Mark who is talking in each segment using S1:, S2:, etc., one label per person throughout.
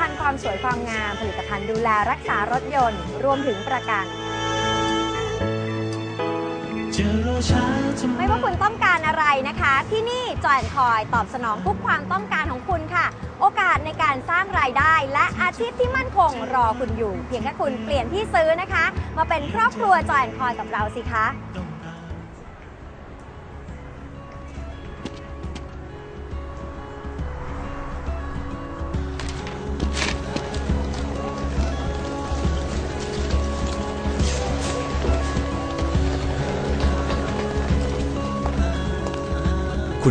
S1: ภัณฑ์ความสวยความงาม ผลิตภัณฑ์ดูแลรักษารถยนต์ รวมถึงประกัน ไม่ว่าคุณต้องการอะไรนะคะ ที่นี่จอยคอยตอบสนองทุกความต้องการของคุณค่ะ โอกาสในการสร้างรายได้ และอาชีพที่มั่นคงรอคุณอยู่ เพียงแค่คุณเปลี่ยนที่ซื้อนะคะ มาเป็นครอบครัวจอยคอยกับเราสิคะ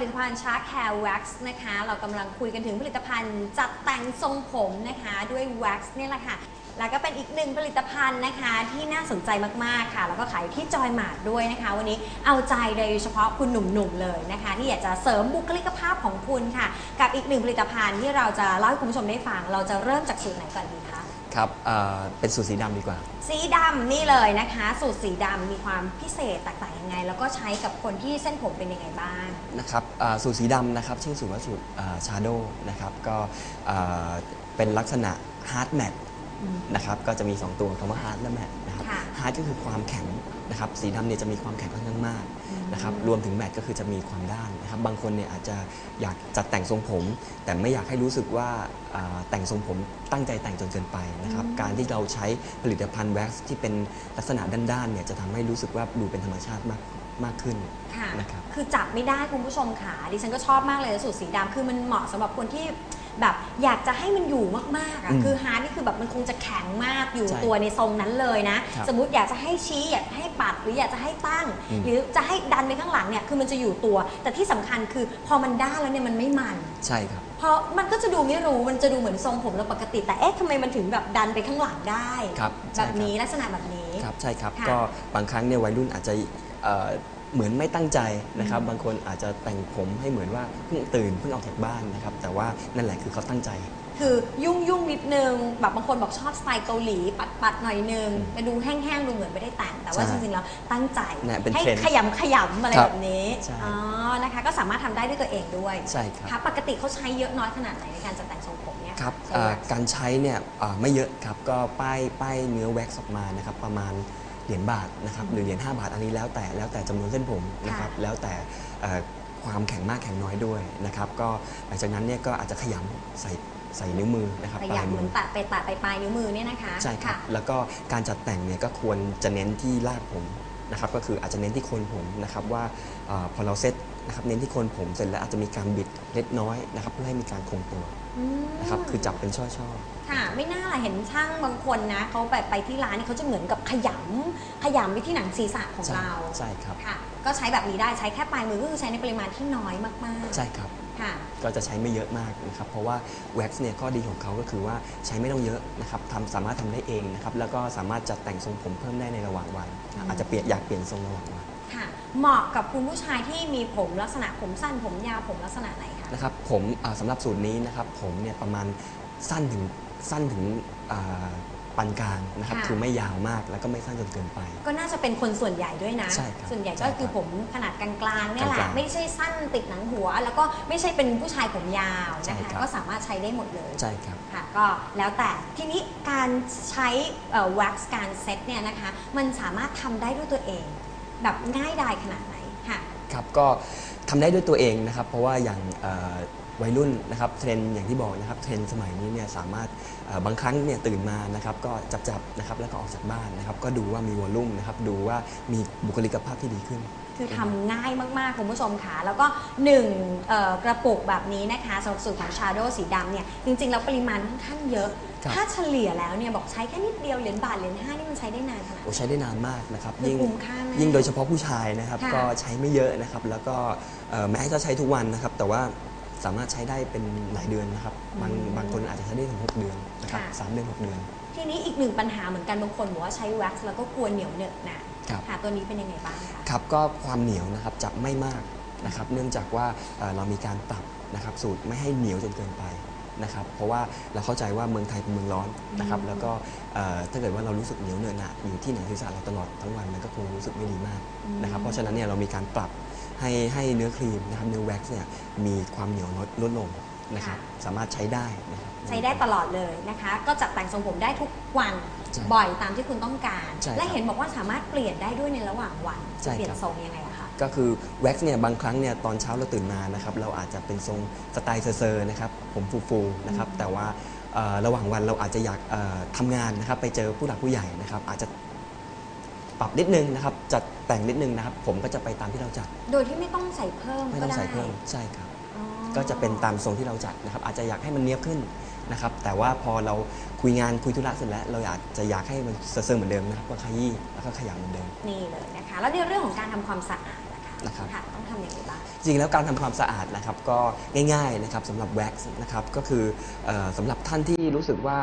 S1: ผลิตภัณฑ์ชาร์คแฮร์แว็กซ์นะคะ เรากำลังคุยกันถึงผลิตภัณฑ์จัดแต่งทรงผมนะคะด้วยแว็กซ์นี่แหละค่ะ แล้วก็เป็นอีกหนึ่งผลิตภัณฑ์นะคะ ที่น่าสนใจมากๆค่ะ แล้วก็ขายที่จอยมาร์ทด้วยนะคะ วันนี้เอาใจโดยเฉพาะคุณหนุ่มๆเลยนะคะ ที่อยากจะเสริมบุคลิกภาพของคุณค่ะ กับอีกหนึ่งผลิตภัณฑ์ที่เราจะเล่าให้คุณผู้ชมได้ฟัง เราจะเริ่มจากสูตรไหนก่อนดีคะ
S2: ครับเอ่อเป็นสูตรสีดำดีกว่า
S1: สีดำนี่เลยนะคะ สูตรสีดำมีความพิเศษแตกต่างยังไง แล้วก็ใช้กับคนที่เส้นผมเป็นยังไงบ้าง
S2: นะครับอ่าสูตรสีดำนะครับ ชื่อสูตรว่าสูตรชาโดนะครับ ก็อ่าเป็นลักษณะฮาร์ดแมท
S1: อืม
S2: นะครับ ก็จะมี 2 ตัวคำว่าฮาร์ดและแมทนะครับ
S1: ค่ะ
S2: ฮาร์ดก็คือความแข็งนะครับสีดำเนี่ยจะมีความแข็งค่อนข้างมาก
S1: อืม
S2: นะครับรวมถึงแมทก็คือจะมีความด้านนะครับบางคนเนี่ยอาจจะอยากจัดแต่งทรงผม แต่ไม่อยากให้รู้สึกว่าอ่าแต่งทรงผมตั้งใจแต่งจนเกินไปนะครับการที่เราใช้ผลิตภัณฑ์แว็กซ์ที่เป็นลักษณะด้านๆเนี่ยจะทำให้รู้สึกว่าดูเป็นธรรมชาติมากมากขึ้น
S1: ค่ะ
S2: นะครับ
S1: คือจับไม่ได้คุณผู้ชมค่ะดิฉันก็ชอบมากเลยสูตรสีดำคือมันเหมาะสำหรับคนที่ แบบอยากจะให้มันอยู่มากๆอะ
S2: อืม
S1: คือฮาร์ดนี่คือแบบมันคงจะแข็งมากอยู่
S2: ใช่
S1: ตัวในทรงนั้นเลยนะ
S2: ครับ
S1: สมมติอยากจะให้ชี้อยากให้ปัดหรืออยากจะให้ตั้ง
S2: อืม
S1: หรือจะให้ดันไปข้างหลังเนี่ยคือมันจะอยู่ตัว แต่ที่สำคัญคือพอมันด้านแล้วเนี่ยมันไม่มัน
S2: ใช่ครับ
S1: เพราะมันก็จะดูไม่รู้มันจะดูเหมือนทรงผมเราปกติ แต่เอ๊ะทำไมมันถึงแบบดันไปข้างหลังได้
S2: ครับ
S1: แบ
S2: ใช่
S1: บ
S2: ครับ
S1: นี้ลักษณะแบบนี้
S2: ครับใช่ครับ
S1: ค่ะ
S2: ก็บางครั้งเนี่ยวัยรุ่นอาจจะ เอ่อเหมือนไม่ตั้งใจนะครับ
S1: อืม
S2: บางคนอาจจะแต่งผมให้เหมือนว่าเพิ่งตื่นเพิ่งออกจากบ้านนะครับ แต่ว่านั่นแหละคือเขาตั้งใจ
S1: คือยุ่งยุ่งนิดนึงแบบบางคนบอกชอบสไตล์เกาหลี ปัดปัดหน่อยนึงแต่ดูแห้งๆดูเหมือนไม่ได้แต่ง แต่ว่า
S2: ใช่
S1: จริงๆแล้วตั้งใจ
S2: เนี่ยเป็น
S1: ให้
S2: เทรนด์
S1: ขยำขยำอะไร
S2: ครับ
S1: แบบนี้
S2: ใช่
S1: อ๋อนะคะ ก็สามารถทำได้ด้วยตัวเองด้วย
S2: ใช่ครับ
S1: ค่ะปกติเขาใช้เยอะน้อยขนาดไหนในการจัดแต่งทรงผมเนี่ย
S2: ครับ
S1: ใช้
S2: เอ่อ
S1: แว็กซ์
S2: การใช้เนี่ยเอ่อไม่เยอะครับ ก็ป้ายป้ายเนื้อแว็กซ์ออกมานะครับ ประมาณ เหรียญบาทนะครับหรือเหรียญ5บาทอันนี้แล้วแต่แล้วแต่จำนวนเส้นผมนะครับแล้วแต่เอ่อความแข็งมากแข็งน้อยด้วยนะครับก็หลังจากนั้นเนี่ยก็อาจจะขยำใส่ใส่นิ้วมือนะครับ
S1: ข
S2: ปลาย
S1: ยำเห
S2: มื
S1: มือน
S2: อ
S1: แตะไปแตะไปปลายนิ้วมือเนี่ยนะคะ
S2: ใช่ครับะแล้วก็การจัดแต่งเนี่ยก็ควรจะเน้นที่รากผม นะครับก็คืออาจจะเน้นที่โคนผมนะครับว่าเออพอเราเซตนะครับเน้นที่โคนผมเสร็จแล้วอาจจะมีการบิดเล็กน้อยนะครับเพื่อให้มีการคงตัว
S1: อืม
S2: นะครับคือจับเป็นช่อ
S1: ค่ะไม่น่าล่ะเห็นช่างบางคนนะเขาไปไปที่ร้านนี่เขาจะเหมือนกับขยำขยำไปที่หนังศีรษะของ
S2: ใช่
S1: เรา
S2: ใช่ครับ
S1: ค่ะก็ใช้แบบนี้ได้ใช้แค่ปลายมือก็คือใช้ในปริมาณที่น้อยมาก
S2: ใช่ครับ
S1: ๆ ค่ะ
S2: ก็จะใช้ไม่เยอะมากนะครับ เพราะว่าแว็กซ์เนี่ยข้อดีของเขาก็คือว่าใช้ไม่ต้องเยอะนะครับทำสามารถทำได้เองนะครับ แล้วก็สามารถจัดแต่งทรงผมเพิ่มได้ในระหว่างวัน
S1: อืม
S2: อาจจะเปลี่ยนอยากเปลี่ยนทรงระหว่างวัน
S1: ค่ะ เหมาะกับคุณผู้ชายที่มีผมลักษณะผมสั้นผมยาวผมลักษณะไหนคะ
S2: นะครับ ผมอ่าสำหรับสูตรนี้นะครับ ผมเนี่ยประมาณสั้นถึงสั้นถึงอ่า ปานกลางนะครับ
S1: ค่ะ
S2: คือไม่ยาวมากแล้วก็ไม่สั้นจนเกินไป
S1: ก็น่าจะเป็นคนส่วนใหญ่ด้วยนะ
S2: ใช่ครับ
S1: ส่วนใหญ่
S2: ใช่
S1: ก็
S2: ครับ
S1: คือผมขนาดกลางๆเนี่ยแหละ
S2: กลางๆ
S1: ไม่ใช่สั้นติดหนังหัว แล้วก็ไม่ใช่เป็นผู้ชายผมยาว
S2: ใช่
S1: นะคะ
S2: ครับ
S1: ก็สามารถใช้ได้หมดเลย
S2: ใช่ครับ
S1: ค่ะก็แล้วแต่ทีนี้การใช้แว็กซ์การเซ็ตเนี่ยนะคะ มันสามารถทำได้ด้วยตัวเอง แบบง่ายดายขนาดไหนค่ะ
S2: ครับก็ทำได้ด้วยตัวเองนะครับ เพราะว่าอย่างเอ่อ วัยรุ่นนะครับเทรนด์อย่างที่บอกนะครับเทรนด์สมัยนี้เนี่ยสามารถเอ่อบางครั้งเนี่ยตื่นมานะครับก็จับจับๆนะครับแล้วก็ออกจากบ้านนะครับก็ดูว่ามีวอลลุ่มนะครับดูว่ามีบุคลิกภาพที่ดีขึ้น
S1: คือทำง่ายมากๆ คุณผู้ชมค่ะ แล้วก็หนึ่งเอ่อกระปุกแบบนี้นะคะสำหรับสูตรของ Shadow สีดำเนี่ยจริงๆ แล้วปริมาณค่อนข้างเยอะ
S2: ครับ
S1: ถ้าเฉลี่ยแล้วเนี่ยบอกใช้แค่นิดเดียวเหรียญบาทเหรียญห้านี่มันใช้ได้นานขนาดไหน
S2: โอ้ใช้ได้นานมากนะครับ
S1: คือคุ้มค่ามาก
S2: ยิ่งโดยเฉพาะผู้ชายนะครับ
S1: ค่ะ
S2: ก็ใช้ไม่เยอะนะครับแล้วก็เอ่อแม้จะใช้ทุกวันนะครับแต่ว่า สามารถใช้ได้เป็นหลายเดือนนะครับบาง
S1: อืม
S2: บางคนอาจจะใช้ได้ถึง 6 เดือนนะครับ
S1: ค่ะ
S2: สามเดือน 6 เดือน
S1: ทีนี้อีกหนึ่งปัญหาเหมือนกันบางคนบอกว่าใช้แว็กซ์แล้วก็กลัวเหนียวเหนอะหนะครับค่ะตัวนี้เป็นยังไงบ้างคะ
S2: ครับก็ความเหนียวนะครับจะไม่มากนะครับเนื่องจากว่าเอ่อเรามีการปรับนะครับสูตรไม่ให้เหนียวจนเกินไป นะครับเพราะว่าเราเข้าใจว่าเมืองไทยเป็นเมืองร้อนนะครับ
S1: อืม
S2: แล้วก็เอ่อถ้าเกิดว่าเรารู้สึกเหนียวเหนอะหนะอยู่ที่หนังศีรษะเราตลอดทั้งวันมันก็คงรู้สึกไม่ดีมากนะครับเพราะฉะนั้นเนี่ยเรามีการปรับให้ให้เนื้อครีมนะครับเนื้อแว็กซ์เนี่ยมีความเหนียวลดลดลงนะครับสามารถใช้ได้นะครับ
S1: ใช้ได้ตลอดเลยนะคะ ก็จัดแต่งทรงผมได้ทุกวัน
S2: ใช่
S1: บ่อยตามที่คุณต้องการ
S2: ใช่ครับ
S1: และเห็นบอกว่าสามารถเปลี่ยนได้ด้วยในระหว่างวัน
S2: ใช่
S1: จะเปลี่ย
S2: ครั
S1: น
S2: บ
S1: ทรงยังไงอะคะ
S2: ก็คือแว็กซ์เนี่ยบางครั้งเนี่ยตอนเช้าเราตื่นมานะครับเราอาจจะเป็นทรงสไตล์เซอร์ๆนะครับผมฟูๆนะครับแต่ว่าเอ่อระหว่างวันเราอาจจะอยากเอ่อทำงานนะครับไปเจอผู้หลักผู้ใหญ่นะครับอาจจะปรับนิดนึงนะครับจัดแต่งนิดนึงนะครับ ผมก็จะไปตามที่เราจัด
S1: โดยที่ไม่ต้องใส่เพิ่ม
S2: ไม่
S1: ก็
S2: ต้อง
S1: ได้
S2: ใส่เพิ่มใช่ครับ
S1: อ๋อ
S2: ก็จะเป็นตามทรงที่เราจัดนะครับ อาจจะอยากให้มันเนี้ยบขึ้นนะครับ แต่ว่าพอเราคุยงานคุยธุระเสร็จแล้ว เราอาจจะอยากให้มันเซอร์ๆเหมือนเดิมนะครับก็ขยี้แล้วก็ขยำเหมือนเดิม
S1: นี่เลยนะคะ แล้วในเรื่องของการทำความสะอาด นะคะ
S2: นะครับ
S1: ค่ะต้องทำยังไงบ้าง
S2: จริงๆแล้วการทำความสะอาดนะครับก็ง่ายๆนะครับสำหรับแว็กซ์นะครับก็คือเออสำหรับท่านที่รู้สึกว่า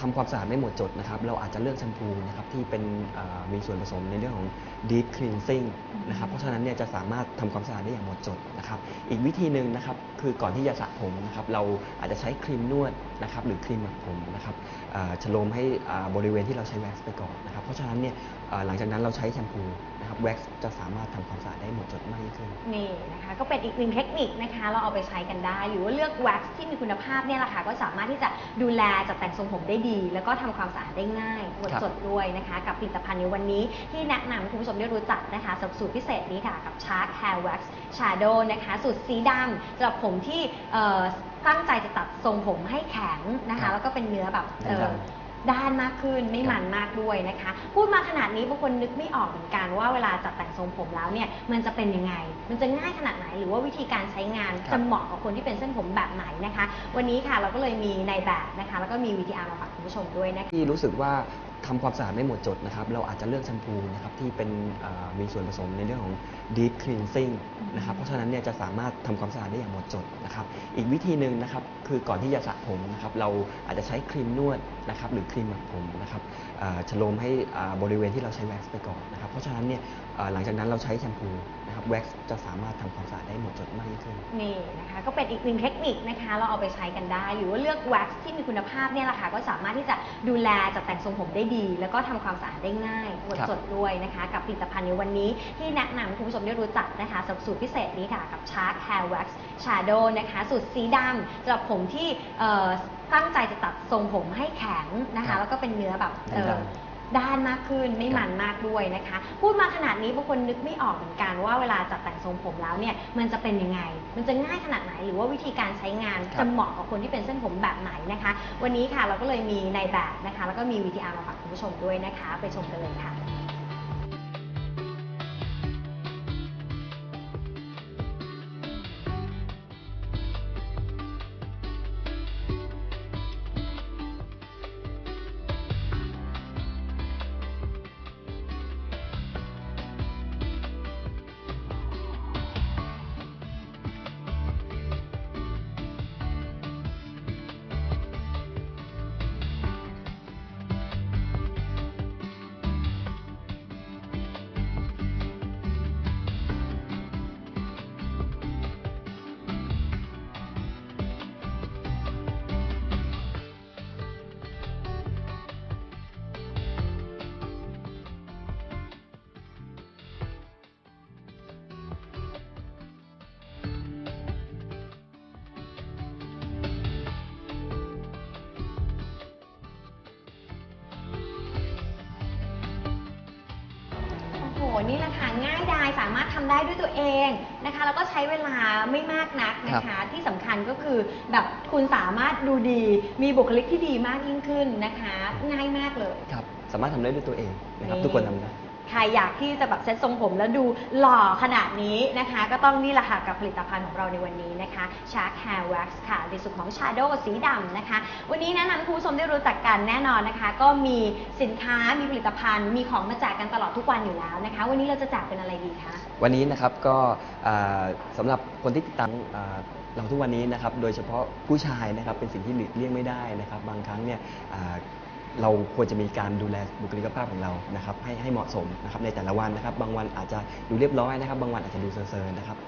S2: ทำความสะอาดไม่หมดจดนะครับ เราอาจจะเลือกแชมพูนะครับที่เป็นอ่อมีส่วนผสมในเรื่องของ deep cleansing นะครับเพราะฉะนั้นเนี่ยจะสามารถทำความสะอาดได้อย่างหมดจดนะครับอีกวิธีหนึ่งนะครับคือก่อนที่จะสระผมนะครับเราอาจจะใช้ครีมนวดนะครับหรือครีมหมักผมนะครับอ่อฉโลมให้อ่าบริเวณที่เราใช้แว็กซ์ไปก่อนนะครับเพราะฉะนั้นเนี่ยอ่อหลังจากนั้นเราใช้แชมพูนะครับแว็กซ์จะสามารถทำความสะอาดได้หมดจดมากยิ่งขึ้น
S1: นี่นะคะก็เป็นอีกหนึ่งเทคนิคนะคะ เราเอาไปใช้กันได้ หรือว่าเลือกแว็กซ์ที่มีคุณภาพเนี่ยแหละค่ะก็สามารถที่จะดูแลจัดแต่งทรงผมได้ดีแล้วก็ทำความสะอาดได้ง่ายหมด
S2: ครับ
S1: จดด้วยนะคะ กับผลิตภัณฑ์ในวันนี้ที่แนะนำให้คุณผู้ชมได้รู้จักนะคะสำหรับสูตรพิเศษนี้ค่ะ กับ Shark Hair Wax Shadow นะคะ สูตรสีดำสำหรับผมที่เอ่อตั้งใจจะตัดทรงผมให้แข็งนะ
S2: ครั
S1: คะ
S2: บ
S1: แล้วก็เป็นเนื้อแบบเอ่อ
S2: ด้าน
S1: ด้านมากขึ้นไม่
S2: ครับ
S1: มันมากด้วยนะคะ พูดมาขนาดนี้บางคนนึกไม่ออกเหมือนกันว่าเวลาจัดแต่งทรงผมแล้วเนี่ยมันจะเป็นยังไง มันจะง่ายขนาดไหนหรือว่าวิธีการใช้งาน
S2: ครับ
S1: จะเหมาะกับคนที่เป็นเส้นผมแบบไหนนะคะ วันนี้ค่ะเราก็เลยมีในแบบนะคะ แล้วก็มี VTR มาฝากคุณผู้ชมด้วยนะคะ
S2: ที่รู้สึกว่า ทำความสะอาดไม่หมดจดนะครับ เราอาจจะเลือกแชมพูนะครับที่เป็นอ่อมีส่วนผสมในเรื่องของ deep cleansing นะครับ เพราะฉะนั้นเนี่ยจะสามารถทำความสะอาดได้อย่างหมดจดนะครับ อีกวิธีหนึ่งนะครับคือก่อนที่จะสระผมนะครับ เราอาจจะใช้ครีมนวดนะครับหรือครีมหมักผมนะครับอ่อฉโลมให้อ่าบริเวณที่เราใช้แว็กซ์ไปก่อนนะครับ เพราะฉะนั้นเนี่ยอ่อหลังจากนั้นเราใช้แชมพูนะครับแว็กซ์จะสามารถทำความสะอาดได้หมดจดมากยิ่งขึ้น
S1: นี่นะคะ ก็เป็นอีกหนึ่งเทคนิคนะคะ เราเอาไปใช้กันได้ หรือว่าเลือกแว็กซ์ที่มีคุณภาพเนี่ยแหละค่ะก็สามารถที่จะดูแลจัดแต่งทรงผมได้ดีแล้วก็ทำความสะอาดได้ง่ายหมด
S2: ครับ
S1: จดด้วยนะคะ กับผลิตภัณฑ์ในวันนี้ที่แนะนำให้คุณผู้ชมได้รู้จักนะคะสำหรับสูตรพิเศษนี้ค่ะ กับ Shark Hair Wax Shadow นะคะ สูตรสีดำสำหรับผมที่เอ่อตั้งใจจะตัดทรงผมให้แข็งนะ
S2: ครั
S1: คะ
S2: บ
S1: แล้วก็เป็นเนื้อแบบเอ่อ
S2: ด้าน
S1: ด้านมากขึ้นไม่มันมากด้วยนะคะ พูดมาขนาดนี้บางคนนึกไม่ออกเหมือนกันว่าเวลาจัดแต่งทรงผมแล้วเนี่ยมันจะเป็นยังไง มันจะง่ายขนาดไหนหรือว่าวิธีการใช้งาน
S2: ครับ
S1: จะเหมาะกับคนที่เป็นเส้นผมแบบไหนนะคะ วันนี้ค่ะเราก็เลยมีในแบบนะคะ แล้วก็มี VTR มาฝากคุณผู้ชมด้วยนะคะ ไปชมกันเลยค่ะ นี่แหละค่ะง่ายดายสามารถทำได้ด้วยตัวเองนะคะแล้วก็ใช้เวลาไม่มากนักนะคะ ที่สำคัญก็คือแบบคุณสามารถดูดี มีบุคลิกที่ดีมากยิ่งขึ้นนะคะ ง่ายมากเลย
S2: ครับ สามารถทำได้ด้วยตัวเองนะครับ
S1: นี่
S2: ทุกคนทำได้
S1: ใครอยากที่จะแบบเซ็ตทรงผมแล้วดูหล่อขนาดนี้นะคะ ก็ต้องนี่แหละค่ะกับผลิตภัณฑ์ของเราในวันนี้นะคะ Shark Hair Wax ค่ะในส่วนของ Shadow สีดำนะคะ วันนี้แนะนำคุณผู้ชมได้รู้จักกันแน่นอนนะคะ ก็มีสินค้ามีผลิตภัณฑ์ มีของมาแจกกันตลอดทุกวันอยู่แล้วนะคะ วันนี้เราจะแจกเป็นอะไรดีคะ
S2: วันนี้นะครับก็อ่าสำหรับคนที่ติดตามอ่าเราทุกวันนี้นะครับโดยเฉพาะผู้ชายนะครับเป็นสิ่งที่หลีกเลี่ยงไม่ได้นะครับ บางครั้งเนี่ยอ่า เราควรจะมีการดูแลบุคลิกภาพของเรานะครับให้ให้เหมาะสมนะครับในแต่ละวันนะครับ บางวันอาจจะดูเรียบร้อยนะครับ บางวันอาจจะดูเซอร์ๆนะครับ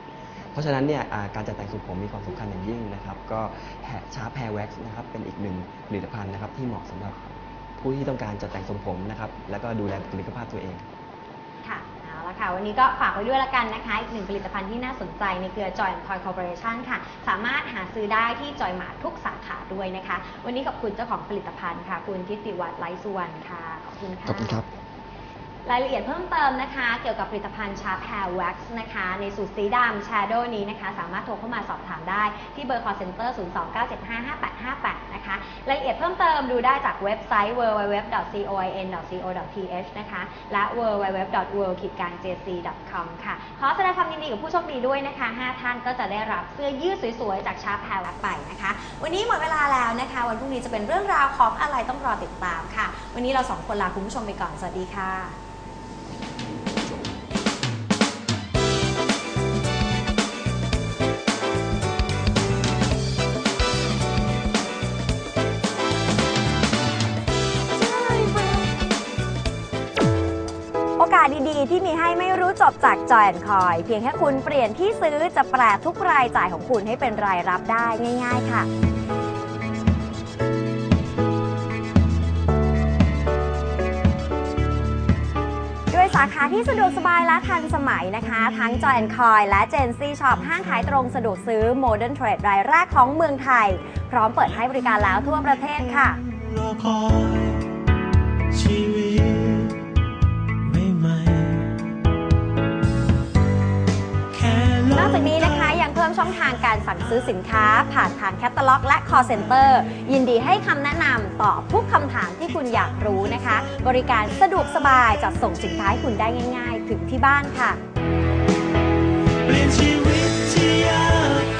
S2: เพราะฉะนั้นเนี่ยการจัดแต่งทรงผมมีความสำคัญอย่างยิ่งนะครับ ก็ชาร์ปแฮร์แว็กซ์นะครับเป็นอีกหนึ่งผลิตภัณฑ์นะครับที่เหมาะสำหรับผู้ที่ต้องการจัดแต่งทรงผมนะครับแล้วก็ดูแลบุคลิกภาพตัวเอง
S1: ละค่ะ วันนี้ก็ฝากไว้ด้วยละกันนะคะ อีกหนึ่งผลิตภัณฑ์ที่น่าสนใจในเครือ Joy Toy Corporation ค่ะ สามารถหาซื้อได้ที่ Joy Mart ทุกสาขาด้วยนะคะ วันนี้ขอบคุณเจ้าของผลิตภัณฑ์ค่ะ คุณทิติวัฒน์ไลสุวรรณค่ะ ขอบคุณค่ะ
S2: ขอบคุณครับ
S1: รายละเอียดเพิ่มเติมนะคะ เกี่ยวกับผลิตภัณฑ์ชาร์ปแฮร์แว็กซ์นะคะ ในสูตรสีดำ Shadow นี้นะคะ สามารถโทรเข้ามาสอบถามได้ที่เบอร์ call center 029755858 นะคะ รายละเอียดเพิ่มเติมดูได้จากเว็บไซต์ www.coin.co.th นะคะ และ www.world-jc.com ค่ะ ขอแสดงความยินดีกับผู้โชคดีด้วยนะคะ 5 ท่านก็จะได้รับเสื้อยืดสวยๆ จากชาร์ปแฮร์แว็กไปนะคะ วันนี้หมดเวลาแล้วนะคะ วันพรุ่งนี้จะเป็นเรื่องราวของอะไรต้องรอติดตามค่ะ วันนี้เราสองคนลาคุณผู้ชมไปก่อน สวัสดีค่ะ ที่มีให้ไม่รู้จบจากจอยแอนคอย เพียงแค่คุณเปลี่ยนที่ซื้อจะแปลทุกรายจ่ายของคุณให้เป็นรายรับได้ง่าย ๆ ค่ะด้วยสาขาที่สะดวกสบายและทันสมัยนะคะ ทั้ง Joy and Coy และ Gen Z Shop ห้างขายตรงสะดวกซื้อ Modern Trade รายแรกของเมืองไทย พร้อมเปิดให้บริการแล้วทั่วประเทศค่ะ นอกจากนี้นะคะยังเพิ่มช่องทางการสั่งซื้อสินค้า ผ่านทางแคตตาล็อก และ call center ยินดีให้คำแนะนำตอบทุกคำถามที่คุณอยากรู้นะคะ บริการสะดวกสบายจัดส่งสินค้าให้คุณได้ง่าย ๆ ถึงที่บ้านค่ะ
S3: เปลี่ยนชีวิตที่ยาก